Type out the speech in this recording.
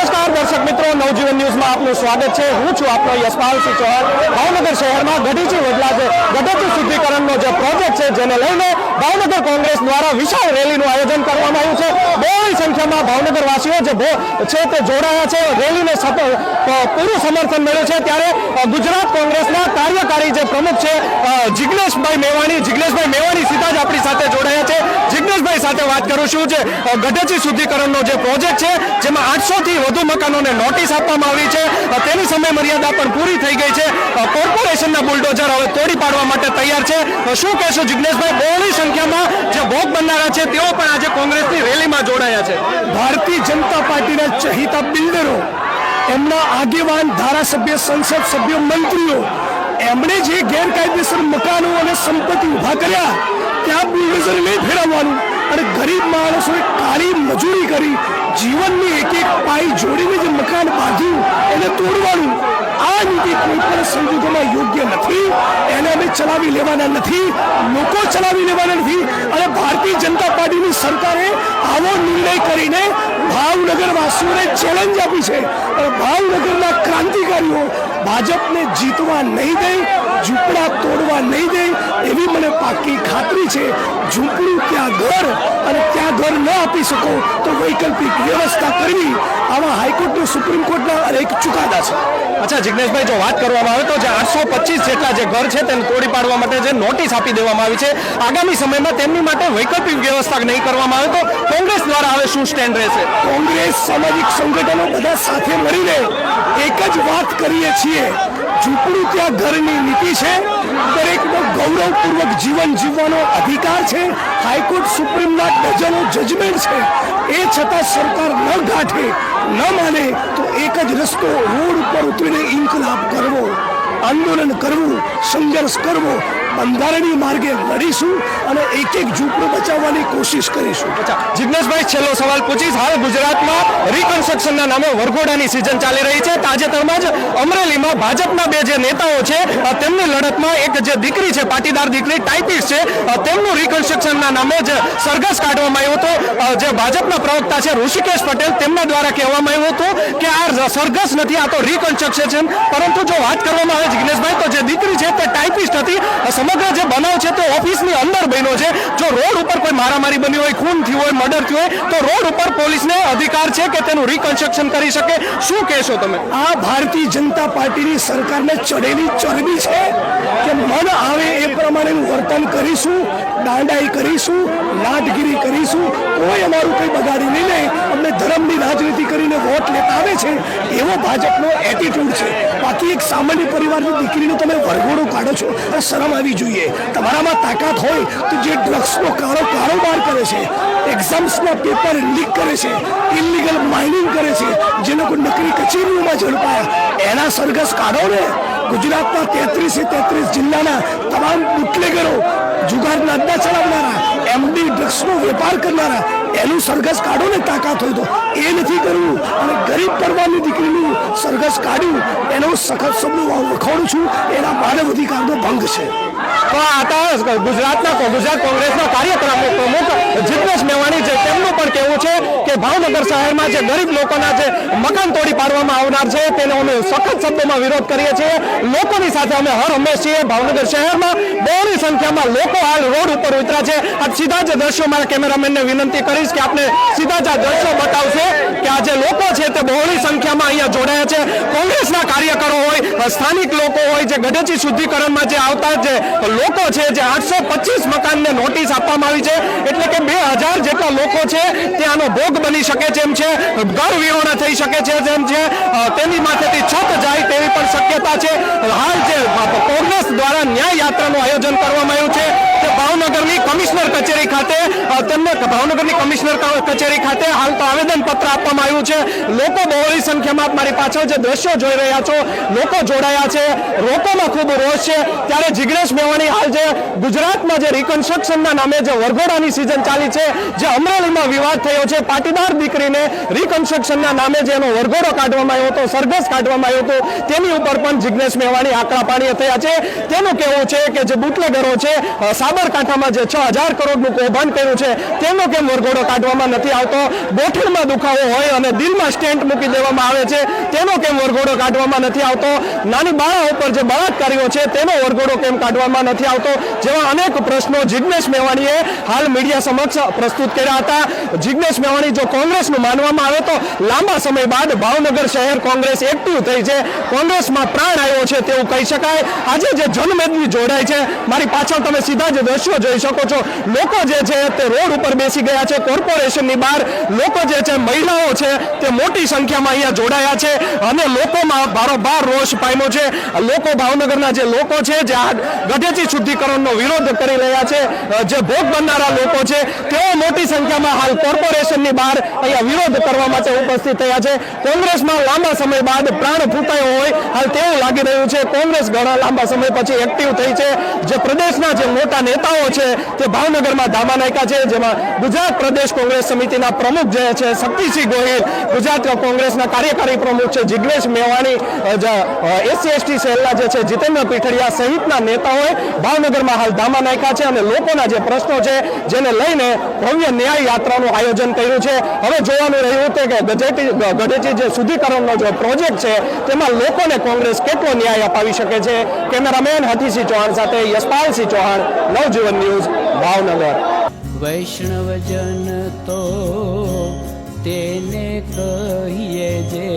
નમસ્કાર, દર્શક મિત્રો. નવજીવન ન્યૂઝમાં આપનું સ્વાગત છે. હું છું આપનો યશપાલસિંહ ચૌહાણ. ભાવનગર શહેરમાં ગઢીચી વડલા જે ગઢેચી શુદ્ધિકરણનો જે પ્રોજેક્ટ છે, જેને લઈને ભાવનગર કોંગ્રેસ દ્વારા વિશાળ રેલીનું આયોજન કરવામાં આવ્યું છે. બહોળી સંખ્યામાં ભાવનગર વાસીઓ જે છે તે જોડાયા છે. રેલીને પૂરું સમર્થન મળ્યું છે. ત્યારે ગુજરાત કોંગ્રેસના કાર્યકારી જે પ્રમુખ છે જિગ્નેશભાઈ મેવાણી જિગ્નેશભાઈ મેવાણી સીધા જ આપણી સાથે જોડાયા છે જિગ્નેશભાઈ સાથે કરું છું જે ગઢેચી શુદ્ધિકરણનો જે પ્રોજેક્ટ છે, જેમાં આઠસોથી વધુ મકાનોને નોટિસ આપવામાં આવી છે તેની સમય મર્યાદા પણ પૂરી થઈ ગઈ છે. કોર્પોરેશનના બુલડોઝર હવે તોડી પાડવા માટે તૈયાર છે. શું કહેશો જિજ્ઞેશભાઈ બહોળી સંખ્યામાં જે ભોગ બનનારા છે, તેઓ પણ આજે કોંગ્રેસની રેલીમાં જોડાયા છે. ભારતીય જનતા પાર્ટીના ચહિતા બિલ્ડરો, એમના આગેવાન ધારાસભ્ય, સંસદ સભ્યો, મંત્રીઓ, એમણે જે ગેરકાયદેસર મકાનો અને સંપત્તિ ઊભા કર્યા, ત્યાં બુલડોઝર નહીં ફેરવવાનું. અને ગરીબ માણસોએ કાળી મજૂરી કરી, જીવનની એક એક પાઈ જોડીને જે મકાન બાંધ્યું, એને તોડવાનું. આ નીતિ કોઈ પણ સંજોગોમાં યોગ્ય નથી. એને અમે ચલાવી લેવાના નથી. લોકો ચલાવી લેવાના નથી. અને ભારતીય જનતા પાર્ટીની સરકારે આવો નિર્ણય કરીને વાસીઓને ચેલેન્જ આપી છે. પણ ભાવનગરના ક્રાંતિકારીઓ ભાજપને જીતવા નહીં દે, ઝૂંપડા તોડવા નહીં દે, એવી મને પાકી ખાતરી છે. ઝૂંપડું ત્યાં ઘર? ત્યાં ઘર ન આપી શકો તો વૈકલ્પિક વ્યવસ્થા કરવી આવા હાઈકોર્ટનો સુપ્રીમ કોર્ટના એક ચુકાદા છે. અચ્છા જિજ્ઞેશભાઈ જો વાત કરવામાં આવે તો જે આઠસો પચીસ જેટલા જે ઘર છે તેને તોડી પાડવા માટે જે નોટિસ આપી દેવામાં આવી છે આગામી સમયમાં તેમની માટે વૈકલ્પિક વ્યવસ્થા નહીં કરવામાં આવે તો કોંગ્રેસ દ્વારા હવે શું સ્ટેન્ડ રહેશે? કોંગ્રેસ સામાજિક સંગઠનો બધા સાથે મળીને એક જ વાત કરીએ છીએ. ઝૂંપડું ત્યાં ઘરની નીતિ છે ગૌરવપૂર્વક જીવન જીવવાનો અધિકાર છે. હાઈકોર્ટ સુપ્રીમના ડઝનો જજમેન્ટ છે. એ છતાં સરકાર ન ગાંઠે, ન માને, તો એક જ રસ્તો રોડ ઉપર ઉતરીને ઇન્કલાબ કરવો. આંદોલન કરવું, સંઘર્ષ કરવો, બંધારણીય માર્ગે લડીશું અને એક એક ઝૂંપડું બચાવવાની કોશિશ કરીશું. જિગ્નેશભાઈ, છેલ્લો સવાલ પૂછીશ. હાલ ગુજરાતમાં રિકન્સ્ટ્રક્શનના નામે વરઘોડાની સિઝન ચાલી રહી છે. તાજેતરમાં જ અમરેલીમાં ભાજપના બે જે નેતાઓ છે તેમની લડતમાં એક જે દીકરી છે, પાટીદાર દીકરી ટાઈપિસ્ટ છે તેમનું રિકન્સ્ટ્રક્શનના નામે જ સરઘસ કાઢવામાં આવ્યો હતો. જે ભાજપના પ્રવક્તા છે, ઋષિકેશ પટેલ, તેમના દ્વારા કહેવામાં આવ્યું હતું કે આ સરઘસ નથી, આ તો રિકન્સ્ટ્રક્શન પરંતુ જો વાત કરવામાં આવે જિગ્નેશભાઈ, તો જે દીકરી છે તે ટાઈપિસ્ટ હતી. સમગ્ર જે બનાવ છે તે ઓફિસની અંદર બન્યો છે. જો રોડ ઉપર કોઈ મારામારી બની હોય, ખૂન થયું હોય, મર્ડર થયું હોય, તો રોડ ઉપર પોલીસને અધિકાર છે કે તેનું રિકન્સ્ટ્રક્શન કરી શકે? શું કહેશો તમે? આ ભારતીય જનતા પાર્ટીની સરકારને ચડેલી ચરબી છે કે મન આવે એ પ્રમાણેનું વર્તન કરીશું, દાંડાઈ કરીશું, લાટગીરી કરીશું. કોઈ અમારું કંઈ બગાડી નહીં લે અમને ધર્મની રાજનીતિ કરીને વોટ લેતા આવે છે, એવો ભાજપનો એટીટ્યુડ છે. બાકી એક સામાન્ય પરિવારની દીકરીનો તમે વરઘોડો કાઢો છો. આ શરમ આવી જોઈએ. તમારામાં તાકાત હોય તો જે ડ્રગ્સનો કાળો કારોબાર કરે છે એક્ઝામ્સના પેપર લીક કરે છે ઇલીગલ માઇનિંગ કરે છે, જે લોકો નકરી કચેરીઓમાં ઝડપાયા. એના સરઘસ કાઢો ને. ગુજરાતના તેત્રીસે તેત્રીસ જિલ્લાના તમામ બુટલેગરો જુગારના અડ્ડા ચલાવનારા એમડી ડ્રગ્સનો વેપાર કરનારા, એનું સરઘસ કાઢો ને તાકાત હોય તો. એ નથી કરવું. અને ગરીબ પરવાની દીકરીનું સરઘસ કાઢ્યું. એનો સખત શબ્દો વખોડું છું. એના માનવ અધિકારનો ભંગ છે. તો આ ગુજરાતના ગુજરાત કોંગ્રેસના કાર્યક્રમ પ્રમુખ જીગ્નેશ મેવાણી છે. તેમનું પણ કહેવું છે કે ભાવનગર શહેરમાં જે ગરીબ લોકોના જે મકાન તોડી પાડવામાં આવનાર છે, તેનો અમે સખત શબ્દોમાં વિરોધ કરીએ છીએ. લોકોની સાથે અમે હર હંમેશ છીએ. ભાવનગર શહેરમાં બહોળી સંખ્યામાં લોકો હાલ રોડ ઉપર ઉતર્યા છે. આ સીધા જ દ્રશ્યો મારા કેમેરામેનને વિનંતી કરીશ કે આપણે સીધા જ આ દ્રશ્યો બતાવશે કે આ જે લોકો છે તે બહોળી સંખ્યામાં અહીંયા જોડાયા છે. કોંગ્રેસના કાર્યકરો હોય, સ્થાનિક લોકો હોય, જે ગઢેચી શુદ્ધિકરણમાં જે આવતા જે લોકો છે, જે આઠસો પચીસ મકાનને નોટિસ આપવામાં આવી છે. એટલે કે બે હજાર જેટલા લોકો છે તે આનો ભોગ બની શકે છે એમ છે, ઘર વિહોણા થઈ શકે છે જેમ છે તેની માથેથી છત જાય તેવી પણ શક્યતા છે. હાલ જે કોંગ્રેસ દ્વારા ન્યાય યાત્રાનું આયોજન કરવામાં કમિશનર કચેરી ખાતે તેમને ભાવનગરની કમિશનર કચેરી ખાતે હાલ તો આવેદન પત્ર આપવામાં આવ્યું છે. લોકો બહોળી સંખ્યામાં મારી પાછળ જે દ્રશ્યો જોઈ રહ્યા છો, લોકો જોડાયા છે લોકોમાં ખૂબ રોષ છે. ત્યારે જિગ્નેશ મેવાણી હાલ જે ગુજરાતમાં જે રિકન્સ્ટ્રક્શનના નામે જે વરઘોડાની સિઝન ચાલી છે, જે અમરેલીમાં વિવાદ થયો છે, પાટીદાર દીકરીને રિકન્સ્ટ્રક્શનના નામે જેનો વરઘોડો કાઢવામાં આવ્યો હતો, સરઘસ કાઢવામાં આવ્યો હતો, તેની ઉપર પણ જિગ્નેશ મેવાણી આકરા પાણીએ થયા છે. તેનું કહેવું છે કે જે બુટલેગરો છે સાબરકાંઠામાં જે છ હજાર કરોડનું કૌભાંડ કર્યું છે. તેનો કેમ વરઘોડો કાઢવામાં નથી આવતો? ગોઠણમાં દુખાવો હોય અને દિલમાં સ્ટેન્ટ મૂકી દેવામાં આવે છે. તેનો કેમ વરઘોડો કાઢવામાં નથી આવતો? નાની બાળા ઉપર જે બળાત્કારીઓ છે, તેનો વરઘોડો કેમ કાઢવામાં નથી આવતો? જેવા અનેક પ્રશ્નો જિજ્ઞેશ મેવાણીએ હાલ મીડિયા સમક્ષ પ્રસ્તુત કર્યા હતા. જિજ્ઞેશ મેવાણી જો કોંગ્રેસનું માનવામાં આવે તો લાંબા સમય બાદ ભાવનગર શહેર કોંગ્રેસ એક્ટિવ થઈ છે. કોંગ્રેસમાં પ્રાણ આવ્યો છે તેવું કહી શકાય. આજે જે જનમેદની જોડાય છે, મારી પાછળ તમે સીધા જ દ્રશ્યો જોઈ શકો છો લોકો જે છે તે રોડ ઉપર બેસી ગયા છે. કોર્પોરેશનની બહાર લોકો જે છે મહિલાઓ છે તે મોટી સંખ્યામાં અહીંયા જોડાયા છે અને લોકોમાં બારોબાર રોષ પામ્યો છે. લોકો ભાવનગરના જે લોકો છે જે આ ગઢેચી શુદ્ધિકરણનો વિરોધ કરી રહ્યા છે, જે ભોગ બનનારા લોકો છે, તેઓ મોટી સંખ્યામાં હાલ કોર્પોરેશનની બહાર અહીંયા વિરોધ કરવા માટે ઉપસ્થિત થયા છે. કોંગ્રેસમાં લાંબા સમય બાદ પ્રાણ તેવું લાગી રહ્યું છે. કોંગ્રેસ ઘણા લાંબા સમય પછી એક્ટિવ થઈ છે. જે પ્રદેશના જે મોટા નેતાઓ છે, તે ભાવનગરમાં ધામા નાખ્યા છે, જેમાં ગુજરાત પ્રદેશ કોંગ્રેસ સમિતિના પ્રમુખ જે છે શક્તિસિંહ ગોહિલ, ગુજરાત કોંગ્રેસના કાર્યકારી પ્રમુખ છે, જિગ્નેશ મેવાણી એસસી એસટી સેલના જે છે, જીતેન્દ્ર પીઠડિયા સહિતના નેતાઓએ ભાવનગરમાં હાલ ધામા નાખ્યા છે અને લોકોના જે પ્રશ્નો છે, જેને લઈને ભવ્ય ન્યાય યાત્રાનું આયોજન કર્યું છે. હવે જોવાનું રહ્યું હતું કે ગજેટી ગઢેચી જે શુદ્ધિકરણનો જે પ્રોજેક્ટ છે, તેમાં લોકોને કોંગ્રેસ કેટલો મોટો ન્યાય અપાવી શકે છે. કેમેરામેન હતીસિંહ ચૌહાણ સાથે યશપાલસિંહ ચૌહાણ, નવજીવન ન્યૂઝ, ભાવનગર. વૈષ્ણવજન તો તેને કહીએ જે